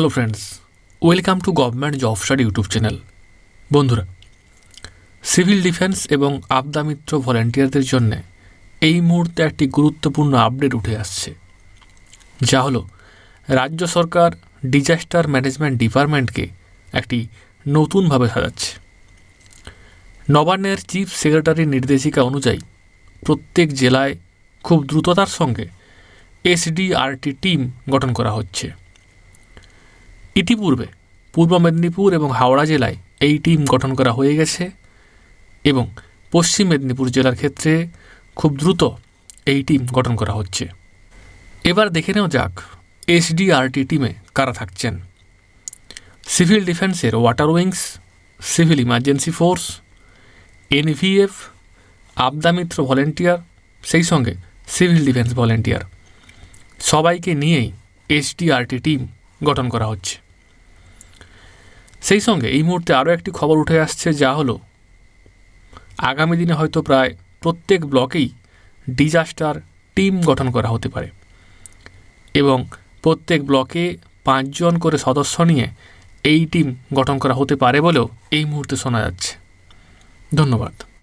Hello friends welcome to government job study YouTube channel বন্ধুরা civil defence এবং আবদা মিত্র ভলেন্টিয়ারদের জন্য এই মুহূর্তে একটি গুরুত্বপূর্ণ আপডেট উঠে আসছে। যা হলো, রাজ্য সরকার ডিজাস্টার ম্যানেজমেন্ট ডিপার্টমেন্টকে একটি নতুনভাবে সাজাচ্ছে। নবান্নের চিফ সেক্রেটারির নির্দেশিকা অনুযায়ী প্রত্যেক জেলায় খুব দ্রুততার সঙ্গে এসডিআরটি টিম গঠন করা হচ্ছে। ইতিপূর্বে পূর্ব মেদিনীপুর এবং হাওড়া জেলায় এই টিম গঠন করা হয়ে গেছে এবং পশ্চিম মেদিনীপুর জেলার ক্ষেত্রে খুব দ্রুত এই টিম গঠন করা হচ্ছে। এবার দেখে নেওয়া যাক এসডিআরটি টিমে কারা থাকছেন। সিভিল ডিফেন্সের water wings, civil emergency force NVF Aapda Mitra volunteer, সেই সঙ্গে সিভিল ডিফেন্স ভলেন্টিয়ার। সবাইকে নিয়েই এসডিআরটি টিম গঠন করা হচ্ছে। সেই সঙ্গে এই মুহূর্তে আরও একটি খবর উঠে আসছে, যা হলো, আগামী দিনে হয়তো প্রায় প্রত্যেক ব্লকেই ডিজাস্টার টিম গঠন করা হতে পারে। এবং প্রত্যেক ব্লকে পাঁচজন করে সদস্য নিয়ে এই টিম গঠন করা হতে পারে বলেও এই মুহূর্তে শোনা যাচ্ছে। ধন্যবাদ।